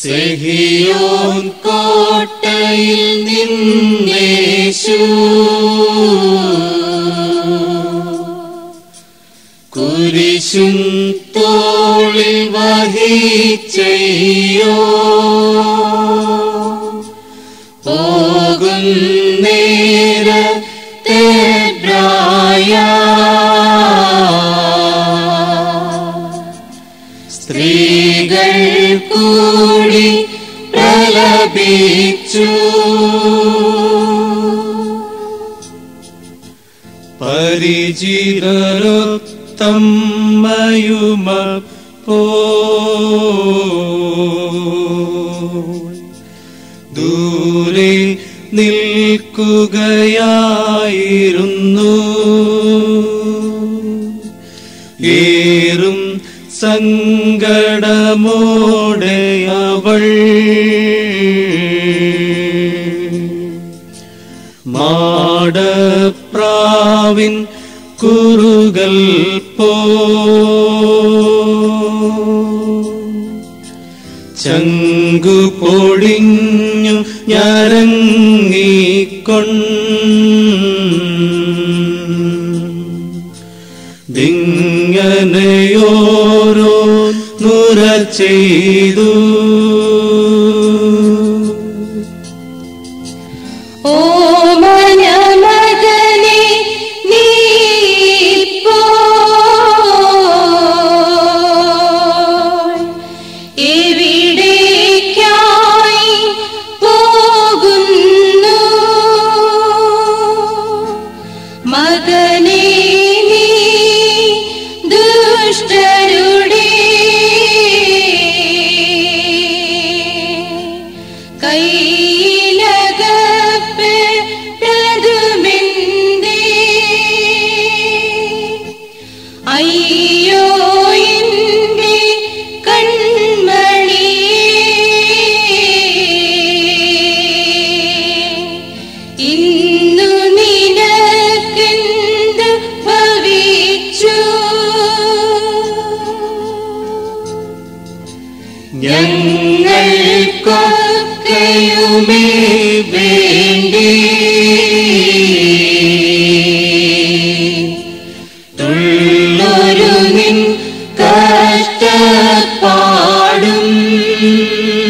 സെഹിയോൻ കോട്ടയിൽ നിന്നേശു. കുരിശും തോളിൽ വഹിച്ചയ്യോ. കൂടി പ്രലപിച്ചു. പരിചിതരൊത്തമ്മയുമപ്പോ ദൂരെ നിൽക്കുകയായിരുന്നു. ഏറും സങ്കടമോടെ അവൾ മാടപ്രാവിൻ കുറുകൾ പോ. ചങ്കു പൊടിഞ്ഞു നുര ചെയ്തു Música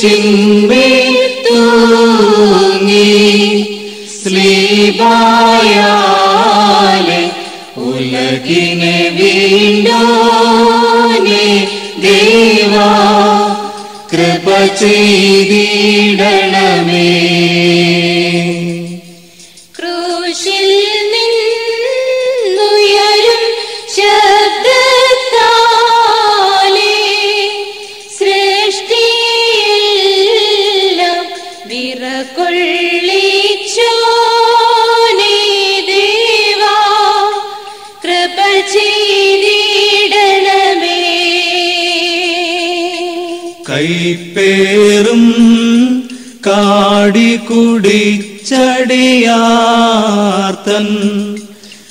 心。കൈപ്പേറും കാടി കുടിച്ചടിയാർത്തൻ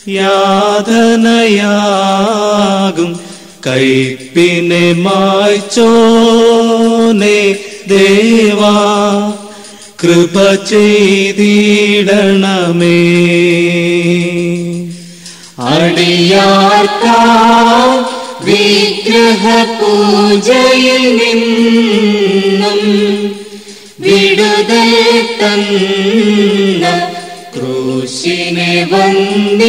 യാതനയാകും കൈപ്പിനെ മായ്ച്ചോനെ ദേവാ. കൃപ ചെയ്തിടണമേ. അടിയാർക്കാ വിഗ്രഹ പൂജയിൽ നിന്നും വിടുതൽ തന്ന ക്രൂശിനെ വന്ദിപ്പു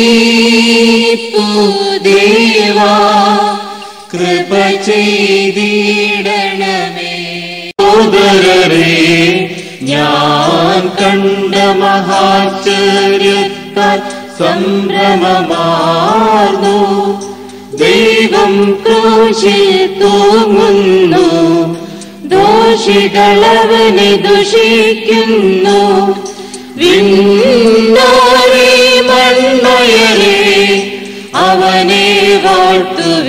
ദേവാ കൃപ ചെയ്തിടണമേ സോദരരെ ഞാൻ കണ്ട മഹാചര്യത്താൽ സംഭ്രമമാർന്നു ദൈവം ക്രൂശിൽ തൂങ്ങുന്നു. ദോഷികളവനെ ദുഷിക്കുന്നു. വിണ്ണോരേ അവനെ വാഴ്ത്തുവിനേക്കും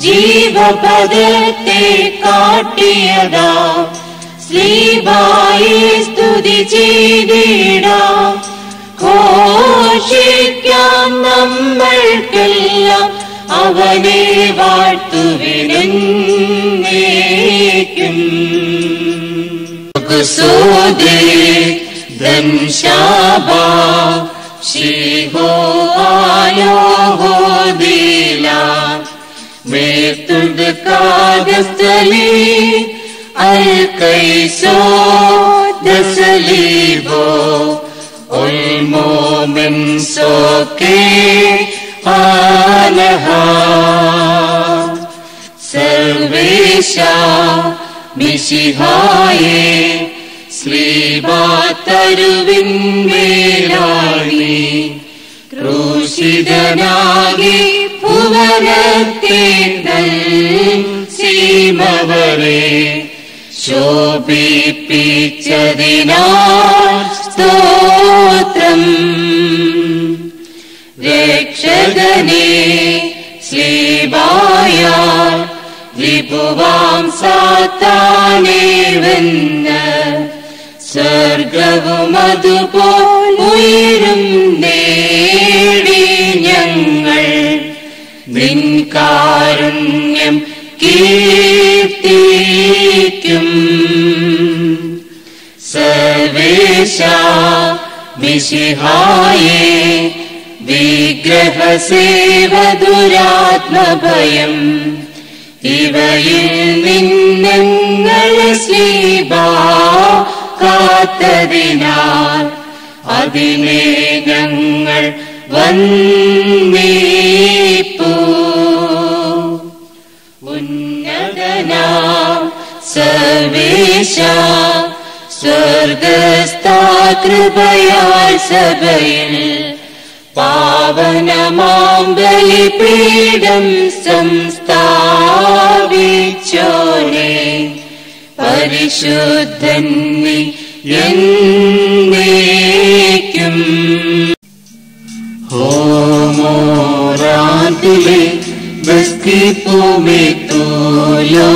ജീവപദത്തെ കാട്ടിയതാ. ശ്രീബായി സ്തുതി ചെയ്തിടാം. ഘോഷിക്കാം നമ്മൾക്കെല്ലാം അവനെ വാഴ്ത്തുവിനേക്കും സുദേ ശ്രീ ഹോ ആയോ ഹോ ദിലാ. गली अल् कैसो गलिबो ओ मो मन् सोके पर्वेशाी बाविन्दे राणि ऋषि जनादि ഭുവനത്തേന്തൽ സീമവരെ ശോഭിപ്പിച്ചതിനാൽ സ്തോത്രം രക്ഷകനെ ശ്രീവായ വിഭുവാം സാത്താനെ വെന്ന് സ്വർഗവും അതുപോൽ ഉയരും നേടി ഞങ്ങൾ നിൻ കാരുണ്യം കീർത്തിക്കും സർവേശ മിശിഹായേ വിഗ്രഹസേവദുരാത്മഭയം ഇവയിൽ നിന്നങ്ങൾ സ്ലീബാ കാത്തതിനാൽ അതിനെ ഞങ്ങൾ വന്നീപ്പൂ സർവേശ സ്വർഗസ്ഥാകൃപയാൽ സഭയിൽ പാവനമാം ബലിപീഠം സംസ്ഥാപിച്ചോനെ പരിശുദ്ധൻ നീ എന്നേക്കും ഹോമോറാത്തിലെ ബസ്കിപ്പുമേ തോലോസാൻ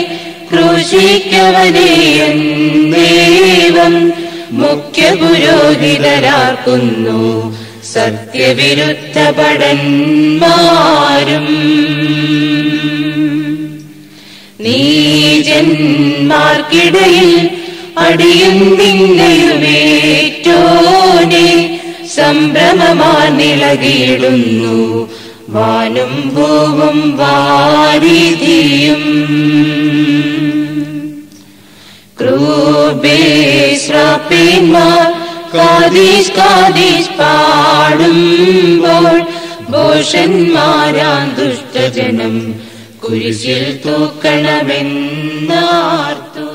ക്രൂശിക്കവനെ എന്നേവം മുഖ്യ പുരോഹിതരാക്കുന്നു സത്യവിരുദ്ധ ഭടന്മാരും. നീജന്മാർക്കിടയിൽ അടിയും നിന്നയുമേറ്റോനെ സംഭ്രമമാർന്നിളകിയിടുന്നു വാനും ഭൂവും വാരിധിയും. ക്രൂബേശ്രാപ്പേന്മാർ കാതീഷ് കാതീഷ് പാടുമ്പോൾ ഭോഷന്മാരാൻ ദുഷ്ടജനം കുരിശിൽ തൂക്കണമെന്നാർത്തു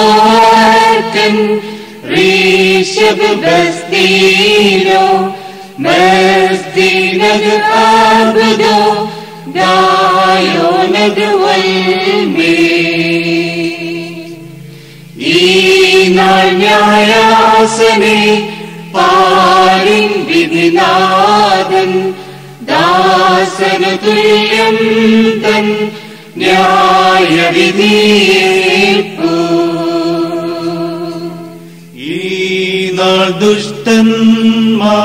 യൗവനോർക്കൻ ഋഷഭസ്തീലോ മസ്തിനഗ് ദായോനഗ് വൽമേ ഈ നാൾ ന്യായാസനെ പാലിൻ വിധിനാഥൻ ദാസന തുല്യം തൻ ന്യായവിധിയേൽപ്പൂ ഈനാൾ ദുഷ്ടന്മാ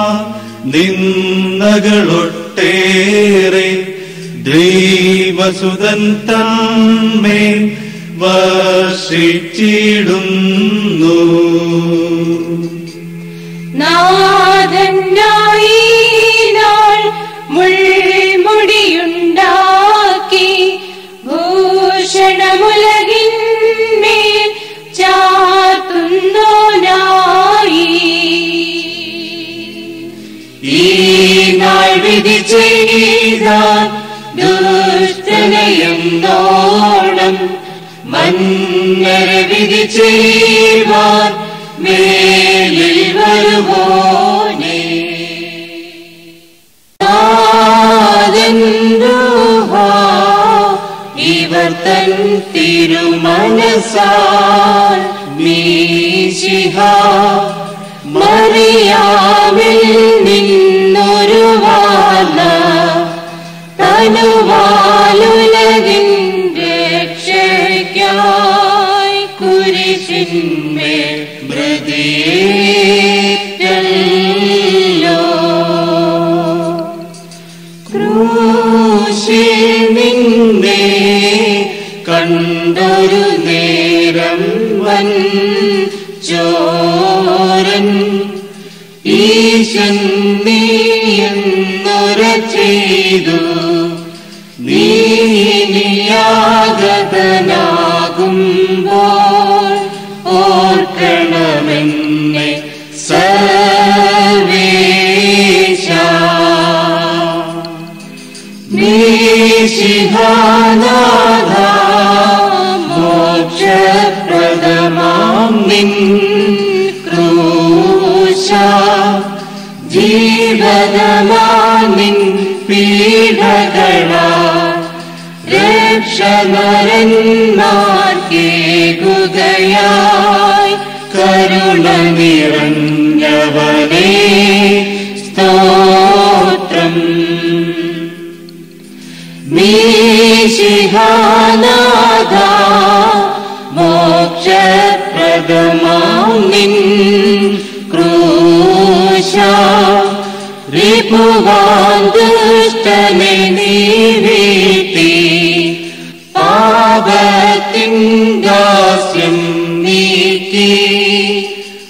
ദുഷ്ടന്മാർ നിന്ദകളൊട്ടേറെ തന്മേ വർഷിച്ചിടുന്നു. നാഥനായി നാൾ മുൾമുടിയുണ്ടാക്കി ഈ നാൾ വിധി ചെയ്ത ദുഷ്ടനയം നോണം മന്നര വിധി ചെയ്യുവാൻ മേലിൽ നാദന്തുഹാ, ഇവർ തൻ തിരുമനസാൽ മീശിഹ മറിയാമിൽ നിന്നൊരു വാല തനുവാലുലകിന്റെ നീയാഗതനാകുമ്പോൾ ഓർക്കണമെന്നെ സർവേശ. നിശിഹാനാഥ മോക്ഷപ്രദമാം നിൻ ക്രൂശ. ജീവനമാം നിൻ പീഡകളാ े गुदयाय करुणनिरञ्जवने स्तोत्रम्। मेशिहानादा मोक्षप्रदमामिन् क्रोषा रिपुवा दुष्टमिनि ദുഷ്ടനെ നീ വീട്ടി ദാസ്യം നീക്കി.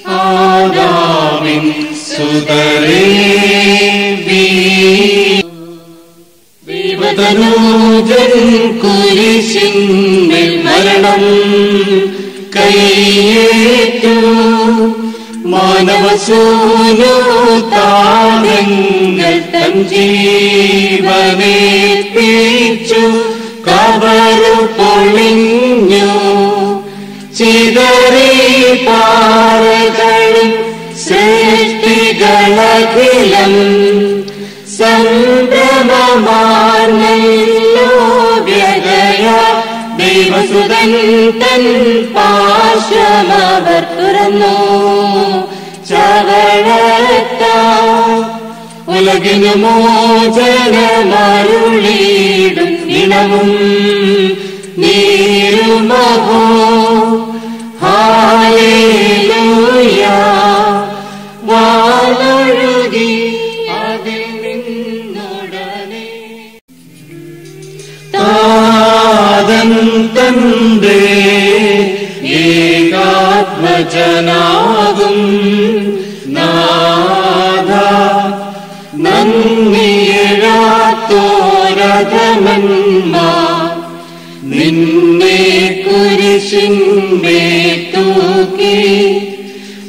ആദാമിൻ സുതരേ വീ. ദൈവതനൂജൻ കുരിശിന്മേൽ മരണം കൈയേറ്റു. മാനവസൂനു താരങ്ങൾ തൻ സംഭ്രമമാർന്നല്ലോ വ്യതയ ദൈവസുതൻ തൻ തുറന്നു. ഉലകിനു ഇണവും നീരുമഹോ തൂക്കി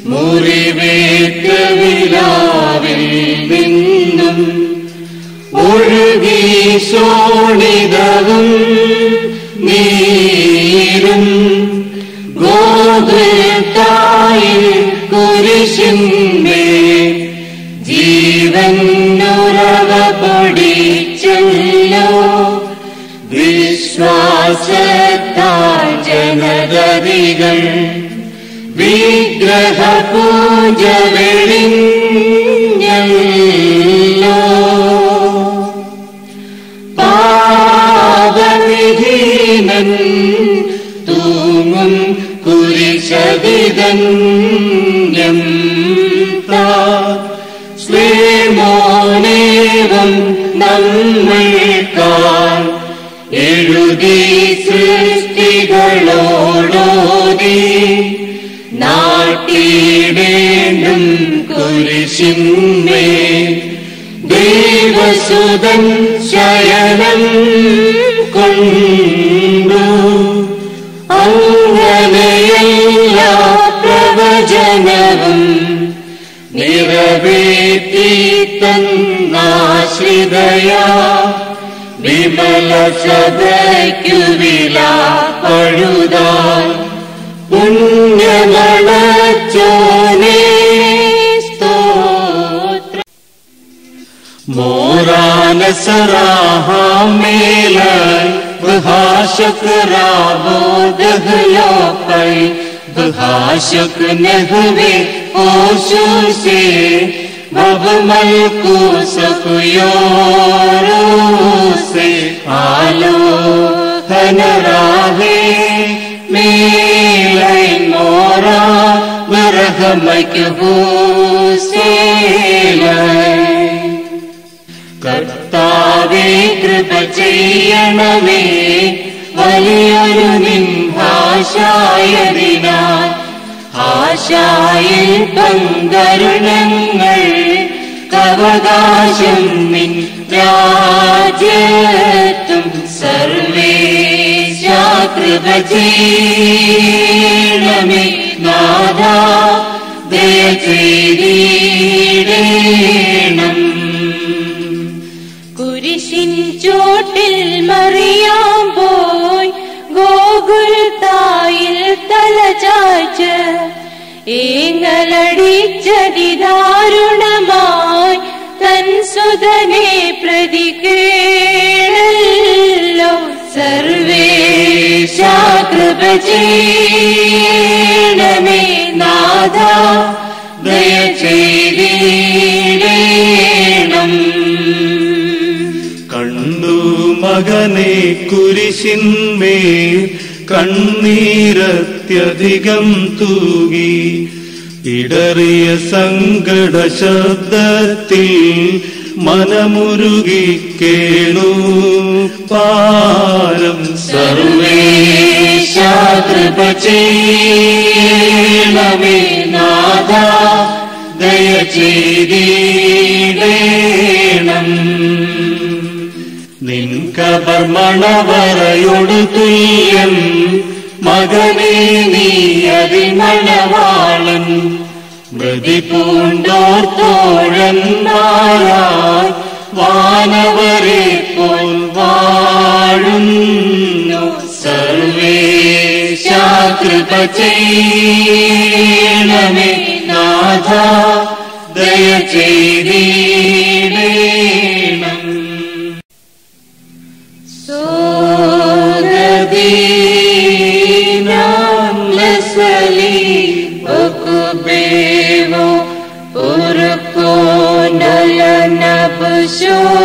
മുറിവേറ്റ വിലാവിൽ നിന്നും ഒഴുകി चिन्मे। देव सुदं कुण्डु। कुम्ब औजनम् निरवेति तन्नाश्रिदया विमलसदैकि विला मोरान सराहा मेला बहाशक राबो दहलो पै बहाशक से भव मलकु सकुयोरो से आलो हन राहे मेलै मोरा बरहमक हो से കർത്താവേ കൃപ ചെയ്യണമേ വലിയൊരു നിൻഭാഷായതിനാൽ ആശായിൽ പങ്കരുണങ്ങൾ കവകാശം നിൻ രാജ്യത്തും സർവേശ കൃപ ചെയ്യണമേ നാദാ ദയ ചെയ്തിടേണം സുതനെ പ്രതി കേളല്ലോ സർവേശ കൃപ ചെയ്യണമേ നാഥ. ദയ കണ്ടു മകനെ കുരിശിന്മേൽ കണ്ണീരത്യധികം തൂകി. ഇടറിയ സങ്കട ശബ്ദത്തിൽ മനമുരുകി കേണു പാരം സർവേശ കൃപ ചെയ്യണമേ നാഥ. ദയ ചെയ്തിടേണം നിൻ കബർമണവറയോട് തുല്യം. മകനെ നീ അതിമണവാളൻ മൃതി പൂണ്ടോർത്തോഴന്മാരായി വാനവരെ പോൽ വാഴുന്നു സർവേശ കൃപ ചെയ്യണമേ നാഥ ദയ ചെയ്തിടേണം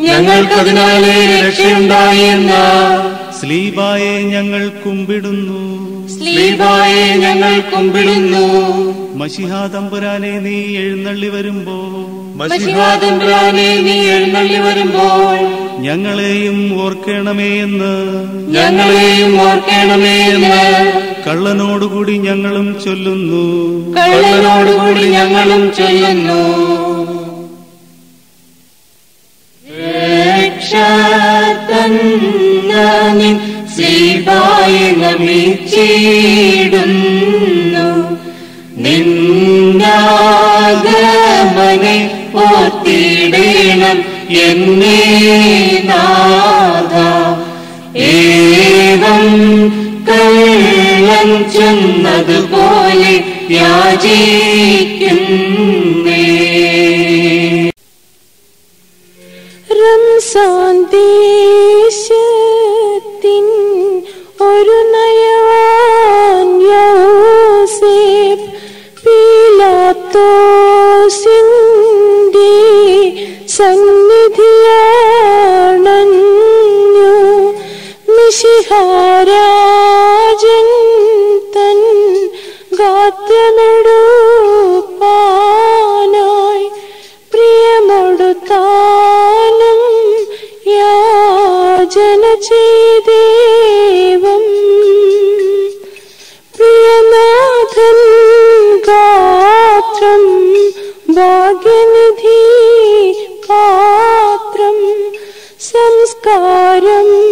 ഞങ്ങൾക്കതിനാലേ രക്ഷയുണ്ടായി എന്ന. സ്ലീബായെ ഞങ്ങൾ കുമ്പിടുന്നു. സ്ലീബായെ ഞങ്ങൾ കുമ്പിടുന്നു. മഷിഹാതമ്പുരാനെ നീ എഴുന്നള്ളി വരുമ്പോ മഷിഹാതമ്പുരാനെ നീ എഴുന്നള്ളി വരുമ്പോൾ. ഞങ്ങളെയും ഓർക്കണമേ എന്ന്. ഞങ്ങളെയും ഓർക്കണമേ എന്ന്. കള്ളനോടുകൂടി ഞങ്ങളും ചൊല്ലുന്നു. കള്ളനോടുകൂടി ഞങ്ങളും ചൊല്ലുന്നു. രക്ഷതന്നിൻ ശ്രീബായി നമിച്ചിടുന്നു നിന്നാഗമനെ ഓർത്തിടേണം എന്നേ നാഥ. ഏവം കള്ളൻ ചെന്നതുപോലെ യാചിക്കുന്നേ. पथन् गात्रं? वाग्निधि पात्रं संस्कारम्